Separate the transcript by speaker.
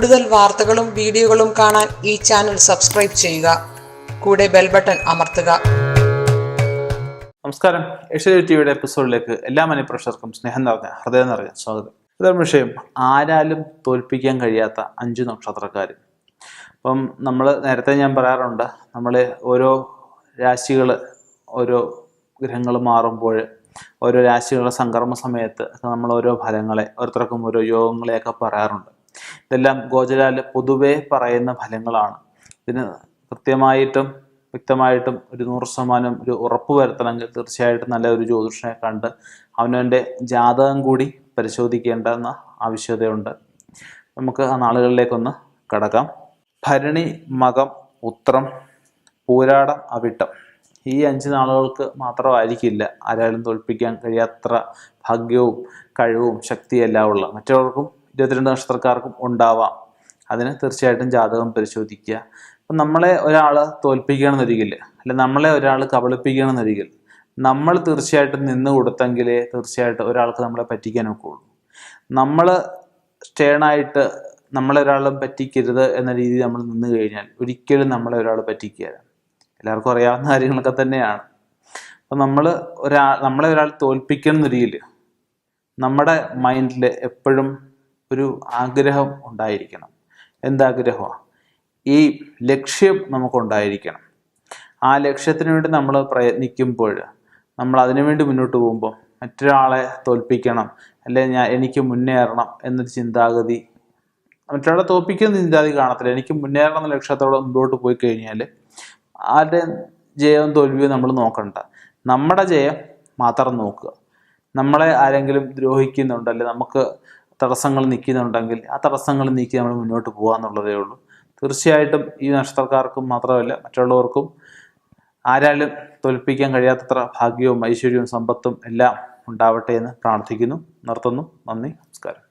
Speaker 1: കൂടുതൽ വാർത്തകളും വീഡിയോകളും കാണാൻ ഈ ചാനൽ സബ്സ്ക്രൈബ് ചെയ്യുക. കൂടെ ബെൽ ബട്ടൺ അമർത്തുക.
Speaker 2: നമസ്കാരം. ഏഷ്യ ടിവിയുടെ എപ്പിസോഡിലേക്ക് എല്ലാ മനുപ്രേക്ഷകർക്കും സ്നേഹം നിറഞ്ഞ ഹൃദയം നിറഞ്ഞ സ്വാഗതം. ഇതൊരു വിഷയം ആരാലും തോൽപ്പിക്കാൻ കഴിയാത്ത അഞ്ച് നക്ഷത്രക്കാർ അപ്പം നമ്മൾ നേരത്തെ ഞാൻ പറയാറുണ്ട് നമ്മൾ ഓരോ രാശികൾ ഓരോ ഗ്രഹങ്ങൾ മാറുമ്പോൾ ഓരോ രാശികളുടെ സംക്രമ സമയത്ത് നമ്മൾ ഓരോ ഫലങ്ങളെ ഓരോരുത്തർക്കും ഓരോ യോഗങ്ങളെയൊക്കെ പറയാറുണ്ട്. ഇതെല്ലാം ഗോചരാൽ പൊതുവേ പറയുന്ന ഫലങ്ങളാണ്. ഇതിന് കൃത്യമായിട്ടും വ്യക്തമായിട്ടും ഒരു നൂറ് ശതമാനം ഒരു ഉറപ്പ് വരുത്തണമെങ്കിൽ തീർച്ചയായിട്ടും നല്ല ഒരു ജ്യോതിഷനെ കണ്ട് അവനവന്റെ ജാതകം കൂടി പരിശോധിക്കേണ്ടെന്ന ആവശ്യകതയുണ്ട് നമുക്ക് ആ നാളുകളിലേക്കൊന്ന് കടക്കാം. ഭരണി മകം ഉത്രം പൂരാടം അവിട്ടം. ഈ അഞ്ച് നാളുകൾക്ക് മാത്രമായിരിക്കില്ല ആരായാലും തോൽപ്പിക്കാൻ കഴിയാത്ര ഭാഗ്യവും കഴിവും ശക്തിയെല്ലാം ഉള്ള മറ്റുള്ളവർക്കും ഇരുപത്തിരണ്ട് നക്ഷത്രക്കാർക്കും ഉണ്ടാവാം. അതിന് തീർച്ചയായിട്ടും ജാതകം പരിശോധിക്കുക. അപ്പം നമ്മളെ ഒരാൾ തോൽപ്പിക്കണമെന്നൊരിക്കൽ അല്ലെ നമ്മളെ ഒരാൾ കബളിപ്പിക്കണമെന്നൊരിക്കൽ നമ്മൾ തീർച്ചയായിട്ടും നിന്ന് കൊടുത്തെങ്കിലേ തീർച്ചയായിട്ടും ഒരാൾക്ക് നമ്മളെ പറ്റിക്കാൻ ഒക്കുള്ളൂ. നമ്മൾ സ്റ്റേണായിട്ട് നമ്മളൊരാളും പറ്റിക്കരുത് എന്ന രീതിയിൽ നമ്മൾ നിന്ന് കഴിഞ്ഞാൽ ഒരിക്കലും നമ്മളെ ഒരാൾ പറ്റിക്കുകയില്ല. എല്ലാവർക്കും അറിയാവുന്ന കാര്യങ്ങളൊക്കെ തന്നെയാണ്. അപ്പം നമ്മൾ ഒരാ നമ്മളെ ഒരാൾ തോൽപ്പിക്കണം എന്നൊരിക്കൽ നമ്മുടെ മൈൻഡിൽ എപ്പോഴും ഒരു ആഗ്രഹം ഉണ്ടായിരിക്കണം. എന്താഗ്രഹമാണ് ഈ ലക്ഷ്യം നമുക്കുണ്ടായിരിക്കണം. ആ ലക്ഷ്യത്തിന് വേണ്ടി നമ്മൾ പ്രയത്നിക്കുമ്പോൾ നമ്മൾ അതിനു വേണ്ടി മുന്നോട്ട് പോകുമ്പോൾ മറ്റൊരാളെ തോൽപ്പിക്കണം അല്ലെ ഞാൻ എനിക്ക് മുന്നേറണം എന്നൊരു ചിന്താഗതി മറ്റൊരാളെ തോൽപ്പിക്കുന്ന ചിന്താഗതി കാണത്തില്ല. എനിക്ക് മുന്നേറണം എന്ന ലക്ഷ്യത്തോടെ മുമ്പോട്ട് പോയി കഴിഞ്ഞാൽ ആരുടെ ജയവും തോൽവിയും നമ്മൾ നോക്കണ്ട. നമ്മുടെ ജയം മാത്രം നോക്കുക. നമ്മളെ ആരെങ്കിലും ദ്രോഹിക്കുന്നുണ്ട് അല്ലെ നമുക്ക് തടസ്സങ്ങൾ നിൽക്കുന്നുണ്ടെങ്കിൽ ആ തടസ്സങ്ങൾ നീക്കി നമ്മൾ മുന്നോട്ട് പോകുക എന്നുള്ളതേ ഉള്ളൂ. തീർച്ചയായിട്ടും ഈ നക്ഷത്രക്കാർക്കും മാത്രമല്ല മറ്റുള്ളവർക്കും ആരാലും തോൽപ്പിക്കാൻ കഴിയാത്തത്ര ഭാഗ്യവും ഐശ്വര്യവും സമ്പത്തും എല്ലാം ഉണ്ടാവട്ടെ എന്ന് പ്രാർത്ഥിക്കുന്നു. നിർത്തുന്നു. നന്ദി. നമസ്കാരം.